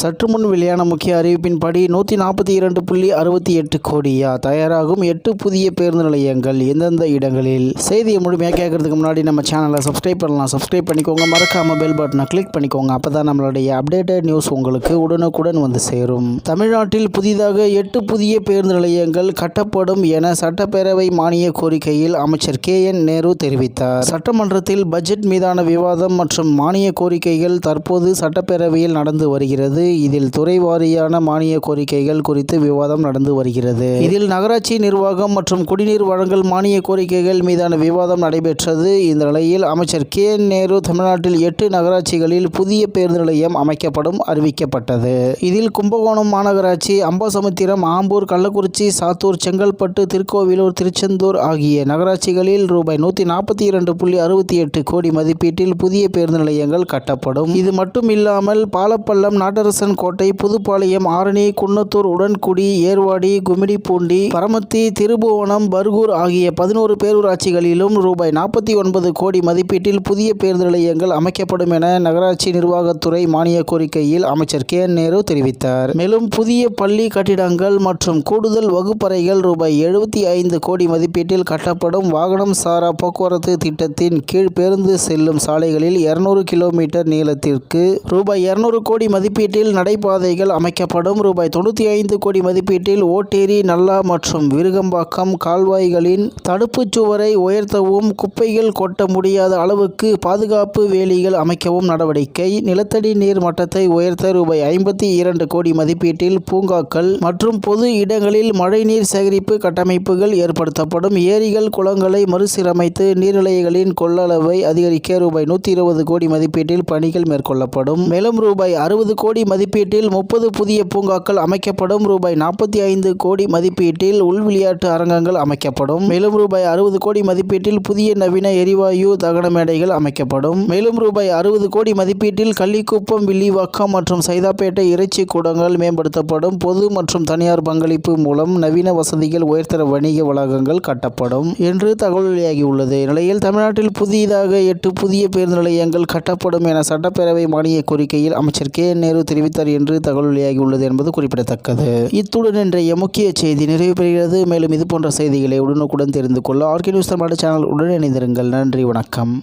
சற்று முன் வெளியான முக்கிய அறிவிப்பின்படி நூற்றி நாற்பத்தி இரண்டு புள்ளி அறுபத்தி எட்டு கோடியா தயாராகும் எட்டு புதிய பேருந்து நிலையங்கள் எந்தெந்த இடங்களில்? செய்தியை முழுமையாக கேட்கறதுக்கு முன்னாடி நம்ம சேனலை சப்ஸ்கிரைப் பண்ணலாம். சப்ஸ்கிரைப் பண்ணிக்கோங்க. மறக்காம பெல் பட்டனை கிளிக் பண்ணிக்கோங்க. அப்போ தான் நம்மளுடைய அப்டேட்டட் நியூஸ் உங்களுக்கு உடனுக்குடன் வந்து சேரும். தமிழ்நாட்டில் புதிதாக எட்டு புதிய பேருந்து நிலையங்கள் கட்டப்படும் என சட்டப்பேரவை மானிய கோரிக்கையில் அமைச்சர் கே என் நேரு தெரிவித்தார். சட்டமன்றத்தில் பட்ஜெட் மீதான விவாதம் மற்றும் மானிய கோரிக்கைகள் தற்போது சட்டப்பேரவையில் நடந்து வருகிறது. இதில் துறை வாரியான மானிய கோரிக்கைகள் குறித்து விவாதம் நடந்து வருகிறது. இதில் நகராட்சி நிர்வாகம் மற்றும் குடிநீர் வழங்கல் மானிய கோரிக்கைகள் மீதான விவாதம் நடைபெற்றது. இந்த நிலையில் அமைச்சர் கே. நேரு தமிழ்நாட்டில் எட்டு நகராட்சிகளில் புதிய பேருந்து நிலையம் அமைக்கப்படும் அறிவிக்கப்பட்டது. இதில் கும்பகோணம் மாநகராட்சி அம்பாசமுத்திரம் ஆம்பூர் கள்ளக்குறிச்சி சாத்தூர் செங்கல்பட்டு திருக்கோவிலூர் திருச்செந்தூர் ஆகிய நகராட்சிகளில் ரூபாய் நூற்றி நாற்பத்தி இரண்டு புள்ளி அறுபத்தி எட்டு கோடி மதிப்பீட்டில் புதிய பேருந்து நிலையங்கள் கட்டப்படும். இது மட்டும் இல்லாமல் பாலப்பள்ளம் நாட்டரசு கோட்டை புதுப்பாளையம் ஆரணி குன்னத்தூர் உடன்குடி ஏர்வாடி குமிடிப்பூண்டி பரமத்தி திருபுவனம் பர்கூர் ஆகிய பதினோரு பேரூராட்சிகளிலும் ரூபாய் நாற்பத்தி ஒன்பது கோடி மதிப்பீட்டில் புதிய பேருந்து நிலையங்கள் அமைக்கப்படும் என நகராட்சி நிர்வாகத்துறை மானிய கோரிக்கையில் அமைச்சர் கே. என். நேரு தெரிவித்தார். மேலும் புதிய பள்ளி கட்டிடங்கள் மற்றும் கூடுதல் வகுப்பறைகள் ரூபாய் எழுபத்தி ஐந்து கோடி மதிப்பீட்டில் கட்டப்படும் வாகனம் சாரா போக்குவரத்து திட்டத்தின் கீழ் பேருந்து செல்லும் சாலைகளில் இருநூறு கிலோமீட்டர் நீளத்திற்கு ரூபாய் இருநூறு கோடி மதிப்பீட்டில் நடைபாதைகள் அமைக்கப்படும். ரூபாய் தொண்ணூற்றி ஐந்து கோடி மதிப்பீட்டில் ஓட்டேரி நல்லா மற்றும் விருகம்பாக்கம் கால்வாய்களின் தடுப்புச் சுவரை உயர்த்தவும் குப்பைகள் கொட்ட முடியாத அளவுக்கு பாதுகாப்பு வேலிகள் அமைக்கவும் நடவடிக்கை. நிலத்தடி நீர் மட்டத்தை உயர்த்த ரூபாய் ஐம்பத்தி இரண்டு கோடி மதிப்பீட்டில் பூங்காக்கள் மற்றும் பொது இடங்களில் மழைநீர் சேகரிப்பு கட்டமைப்புகள் ஏற்படுத்தப்படும். ஏரிகள் குளங்களை மறுசீரமைத்து நீர்நிலைகளின் கொள்ளளவை அதிகரிக்க ரூபாய் நூற்றி இருபது கோடி மதிப்பீட்டில் பணிகள் மேற்கொள்ளப்படும். மேலும் ரூபாய் அறுபது கோடி மதிப்பீட்டில் முப்பது புதிய பூங்காக்கள் அமைக்கப்படும். ரூபாய் நாற்பத்தி ஐந்து கோடி மதிப்பீட்டில் உள் விளையாட்டு அரங்கங்கள் அமைக்கப்படும். மேலும் ரூபாய் அறுபது கோடி மதிப்பீட்டில் புதிய நவீன எரிவாயு தகன மேடைகள் அமைக்கப்படும். மேலும் ரூபாய் அறுபது கோடி மதிப்பீட்டில் கள்ளிக்குப்பம் வில்லிவாக்கம் மற்றும் சைதாப்பேட்டை இறைச்சி கூடங்கள் மேம்படுத்தப்படும். பொது மற்றும் தனியார் பங்களிப்பு மூலம் நவீன வசதிகள் உயர்தர வணிக வளாகங்கள் கட்டப்படும் என்று தகவல் வெளியாகியுள்ளது. நிலையில் தமிழ்நாட்டில் புதிதாக எட்டு புதிய பேருந்து நிலையங்கள் கட்டப்படும் என சட்டப்பேரவை மானிய கோரிக்கையில் அமைச்சர் கே. நேரு தெரிவித்தார் என்று தகவல் வெளியாகியுள்ளது என்பது குறிப்பிடத்தக்கது. இத்துடன் இன்றைய முக்கிய செய்தி நிறைவு பெறுகிறது. மேலும் இது போன்ற செய்திகளை உடனுக்குடன் தெரிந்து கொள்ள ஆர்கே நியூஸ் தமிழ் சேனல் உடன் இணைந்திருங்கள். நன்றி வணக்கம்.